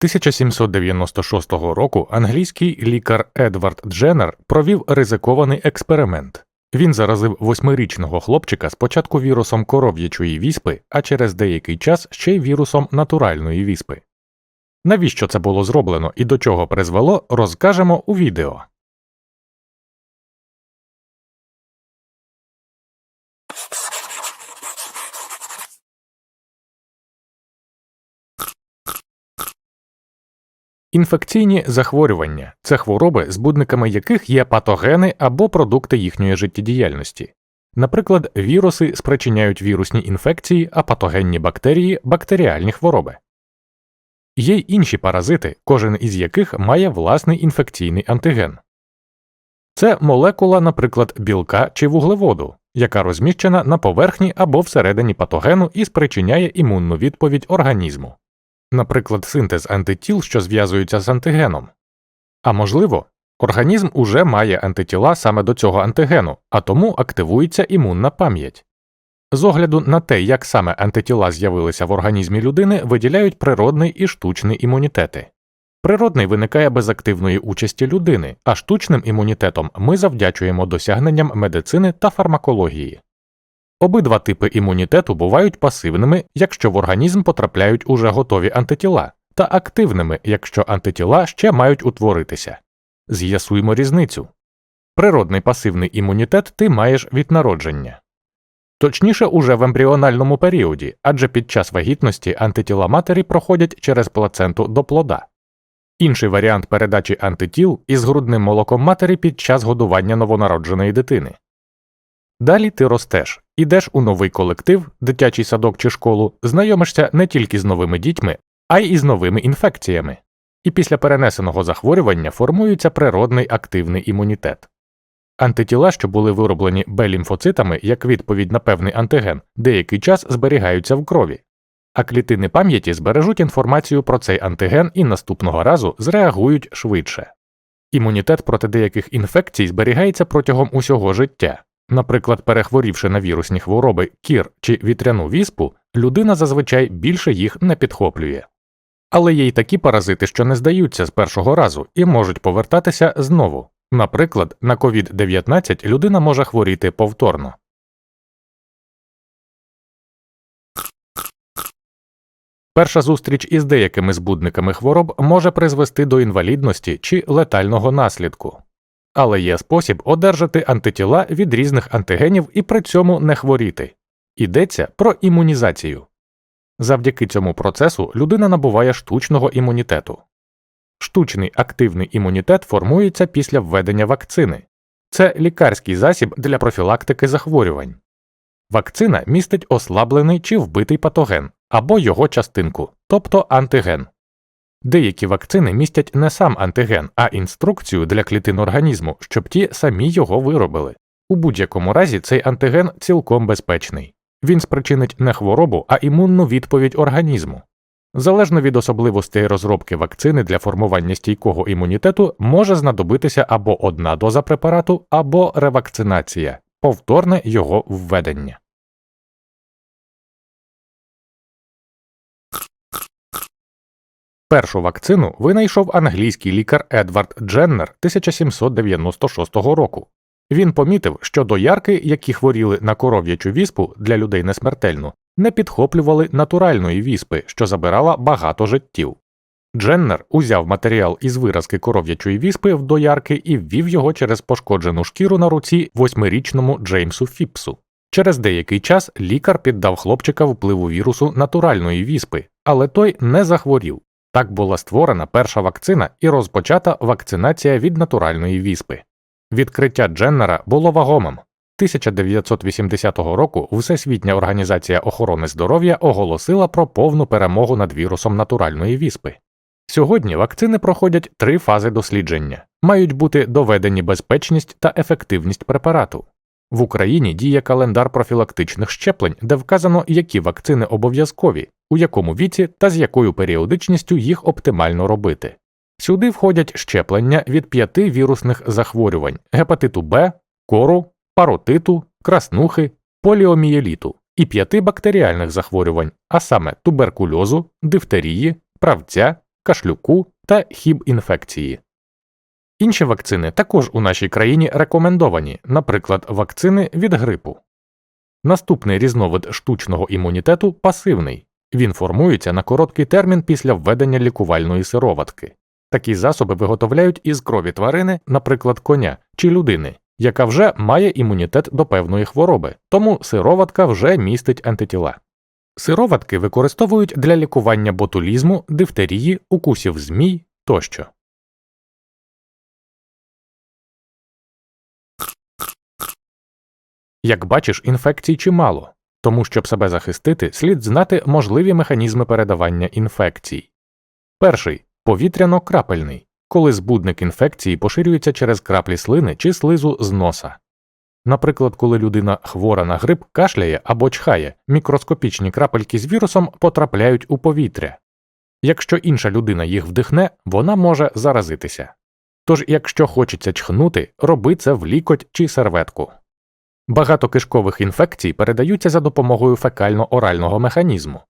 1796 року англійський лікар Едвард Дженнер провів ризикований експеримент. Він заразив восьмирічного хлопчика спочатку вірусом коров'ячої віспи, а через деякий час ще й вірусом натуральної віспи. Навіщо це було зроблено і до чого призвело, розкажемо у відео. Інфекційні захворювання це хвороби, збудниками яких є патогени або продукти їхньої життєдіяльності. Наприклад, віруси спричиняють вірусні інфекції, а патогенні бактерії бактеріальні хвороби. Є й інші паразити, кожен із яких має власний інфекційний антиген. Це молекула, наприклад, білка чи вуглеводу, яка розміщена на поверхні або всередині патогену і спричиняє імунну відповідь організму наприклад, синтез антитіл, що зв'язуються з антигеном. А можливо, організм уже має антитіла саме до цього антигену, а тому активується імунна пам'ять. З огляду на те, як саме антитіла з'явилися в організмі людини, виділяють природний і штучний імунітети. Природний виникає без активної участі людини, а штучним імунітетом ми завдячуємо досягненням медицини та фармакології. Обидва типи імунітету бувають пасивними, якщо в організм потрапляють уже готові антитіла, та активними, якщо антитіла ще мають утворитися. З'ясуємо різницю. Природний пасивний імунітет ти маєш від народження. Точніше, уже в ембріональному періоді, адже під час вагітності антитіла матері проходять через плаценту до плода. Інший варіант передачі антитіл із грудним молоком матері під час годування новонародженої дитини. Далі ти ростеш, ідеш у новий колектив, дитячий садок чи школу, знайомишся не тільки з новими дітьми, а й із новими інфекціями. І після перенесеного захворювання формується природний активний імунітет. Антитіла, що були вироблені Б-лімфоцитами як відповідь на певний антиген, деякий час зберігаються в крові, а клітини пам'яті збережуть інформацію про цей антиген і наступного разу зреагують швидше. Імунітет проти деяких інфекцій зберігається протягом усього життя. Наприклад, перехворівши на вірусні хвороби кір чи вітряну віспу, людина зазвичай більше їх не підхоплює. Але є й такі паразити, що не здаються з першого разу і можуть повертатися знову. Наприклад, на COVID-19 людина може хворіти повторно. Перша зустріч із деякими збудниками хвороб може призвести до інвалідності чи летального наслідку але є спосіб одержати антитіла від різних антигенів і при цьому не хворіти. Йдеться про імунізацію. Завдяки цьому процесу людина набуває штучного імунітету. Штучний активний імунітет формується після введення вакцини. Це лікарський засіб для профілактики захворювань. Вакцина містить ослаблений чи вбитий патоген або його частинку, тобто антиген. Деякі вакцини містять не сам антиген, а інструкцію для клітин організму, щоб ті самі його виробили. У будь-якому разі цей антиген цілком безпечний. Він спричинить не хворобу, а імунну відповідь організму. Залежно від особливостей розробки вакцини для формування стійкого імунітету може знадобитися або одна доза препарату, або ревакцинація, повторне його введення. Першу вакцину винайшов англійський лікар Едвард Дженнер 1796 року. Він помітив, що доярки, які хворіли на коров'ячу віспу для людей несмертельну, не підхоплювали натуральної віспи, що забирала багато життів. Дженнер узяв матеріал із виразки коров'ячої віспи в доярки і ввів його через пошкоджену шкіру на руці восьмирічному Джеймсу Фіпсу. Через деякий час лікар піддав хлопчика впливу вірусу натуральної віспи, але той не захворів. Так була створена перша вакцина і розпочата вакцинація від натуральної віспи. Відкриття Дженнера було вагомим. 1980 року Всесвітня організація охорони здоров'я оголосила про повну перемогу над вірусом натуральної віспи. Сьогодні вакцини проходять три фази дослідження, мають бути доведені безпечність та ефективність препарату. В Україні діє календар профілактичних щеплень, де вказано, які вакцини обов'язкові, у якому віці та з якою періодичністю їх оптимально робити. Сюди входять щеплення від п'яти вірусних захворювань гепатиту Б, кору, паротиту, краснухи, поліомієліту і п'яти бактеріальних захворювань, а саме туберкульозу, дифтерії, правця, кашлюку та хіб-інфекції. Інші вакцини також у нашій країні рекомендовані, наприклад, вакцини від грипу. Наступний різновид штучного імунітету пасивний. Він формується на короткий термін після введення лікувальної сироватки. Такі засоби виготовляють із крові тварини, наприклад, коня чи людини, яка вже має імунітет до певної хвороби, тому сироватка вже містить антитіла. Сироватки використовують для лікування ботулізму, дифтерії, укусів змій тощо. Як бачиш, інфекцій чимало, тому щоб себе захистити, слід знати можливі механізми передавання інфекцій. Перший повітряно-крапельний, коли збудник інфекції поширюється через краплі слини чи слизу з носа. Наприклад, коли людина хвора на грип кашляє або чхає, мікроскопічні крапельки з вірусом потрапляють у повітря. Якщо інша людина їх вдихне, вона може заразитися. Тож, якщо хочеться чхнути, роби це в лікоть чи серветку. Багато кишкових інфекцій передаються за допомогою фекально-орального механізму.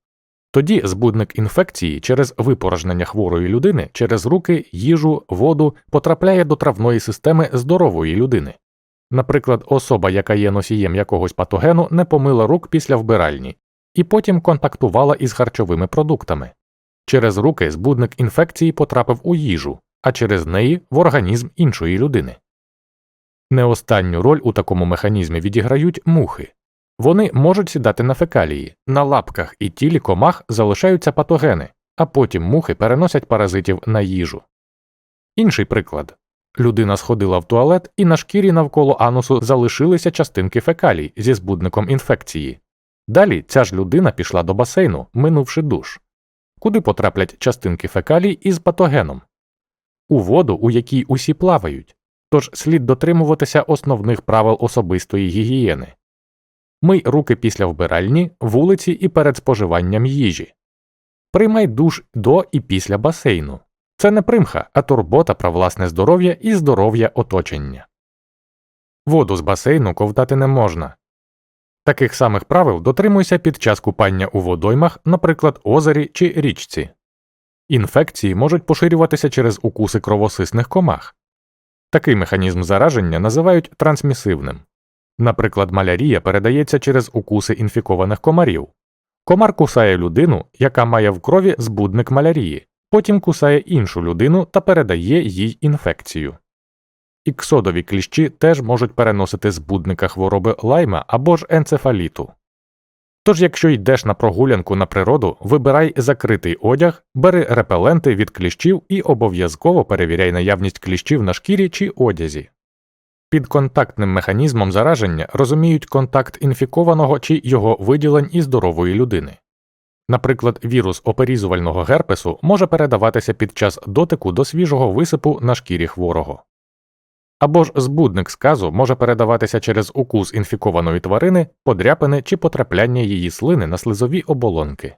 Тоді збудник інфекції через випорожнення хворої людини через руки, їжу, воду потрапляє до травної системи здорової людини. Наприклад, особа, яка є носієм якогось патогену, не помила рук після вбиральні, і потім контактувала із харчовими продуктами. Через руки збудник інфекції потрапив у їжу, а через неї в організм іншої людини. Не останню роль у такому механізмі відіграють мухи. Вони можуть сідати на фекалії, на лапках і тілі комах залишаються патогени, а потім мухи переносять паразитів на їжу. Інший приклад людина сходила в туалет, і на шкірі навколо анусу залишилися частинки фекалій зі збудником інфекції. Далі ця ж людина пішла до басейну, минувши душ, куди потраплять частинки фекалій із патогеном у воду, у якій усі плавають тож слід дотримуватися основних правил особистої гігієни. Мий руки після вбиральні, вулиці і перед споживанням їжі. Приймай душ до і після басейну. Це не примха, а турбота про власне здоров'я і здоров'я оточення. Воду з басейну ковтати не можна. Таких самих правил дотримуйся під час купання у водоймах, наприклад, озері чи річці. Інфекції можуть поширюватися через укуси кровосисних комах. Такий механізм зараження називають трансмісивним. Наприклад, малярія передається через укуси інфікованих комарів. Комар кусає людину, яка має в крові збудник малярії, потім кусає іншу людину та передає їй інфекцію. Іксодові кліщі теж можуть переносити збудника хвороби лайма або ж енцефаліту. Тож, якщо йдеш на прогулянку на природу, вибирай закритий одяг, бери репеленти від кліщів і обов'язково перевіряй наявність кліщів на шкірі чи одязі. Під контактним механізмом зараження розуміють контакт інфікованого чи його виділень і здорової людини. Наприклад, вірус оперізувального герпесу може передаватися під час дотику до свіжого висипу на шкірі хворого. Або ж збудник сказу може передаватися через укус інфікованої тварини, подряпини чи потрапляння її слини на слизові оболонки.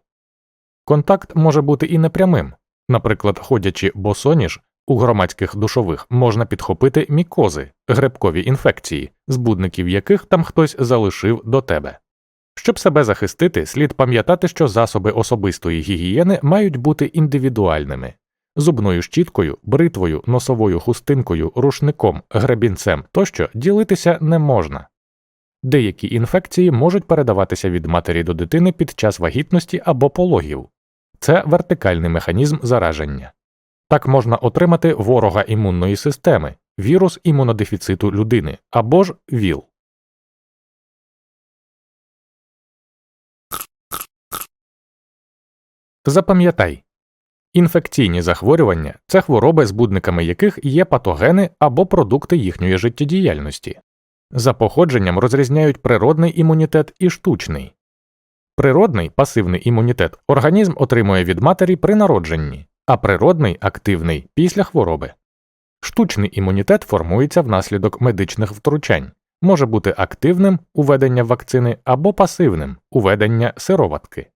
Контакт може бути і непрямим, наприклад, ходячи босоніж у громадських душових можна підхопити мікози, грибкові інфекції, збудників яких там хтось залишив до тебе. Щоб себе захистити, слід пам'ятати, що засоби особистої гігієни мають бути індивідуальними, зубною щіткою, бритвою, носовою хустинкою, рушником, гребінцем тощо ділитися не можна. Деякі інфекції можуть передаватися від матері до дитини під час вагітності або пологів це вертикальний механізм зараження. Так можна отримати ворога імунної системи, вірус імунодефіциту людини або ж ВІЛ. Запам'ятай Інфекційні захворювання це хвороби, збудниками яких є патогени або продукти їхньої життєдіяльності. За походженням розрізняють природний імунітет і штучний. Природний пасивний імунітет організм отримує від матері при народженні, а природний активний після хвороби. Штучний імунітет формується внаслідок медичних втручань, може бути активним уведення вакцини або пасивним уведення сироватки.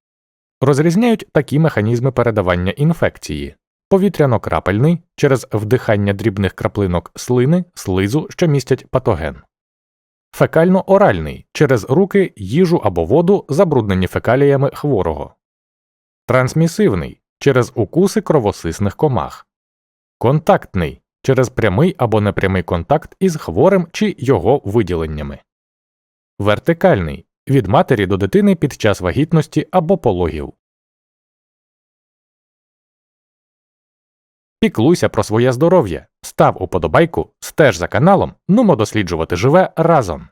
Розрізняють такі механізми передавання інфекції повітряно-крапельний через вдихання дрібних краплинок слини, слизу, що містять патоген, фекально-оральний через руки, їжу або воду, забруднені фекаліями хворого, трансмісивний через укуси кровосисних комах. Контактний через прямий або непрямий контакт із хворим чи його виділеннями. Вертикальний від матері до дитини під час вагітності або пологів. Піклуйся про своє здоров'я, став уподобайку, стеж за каналом, нумо досліджувати живе разом.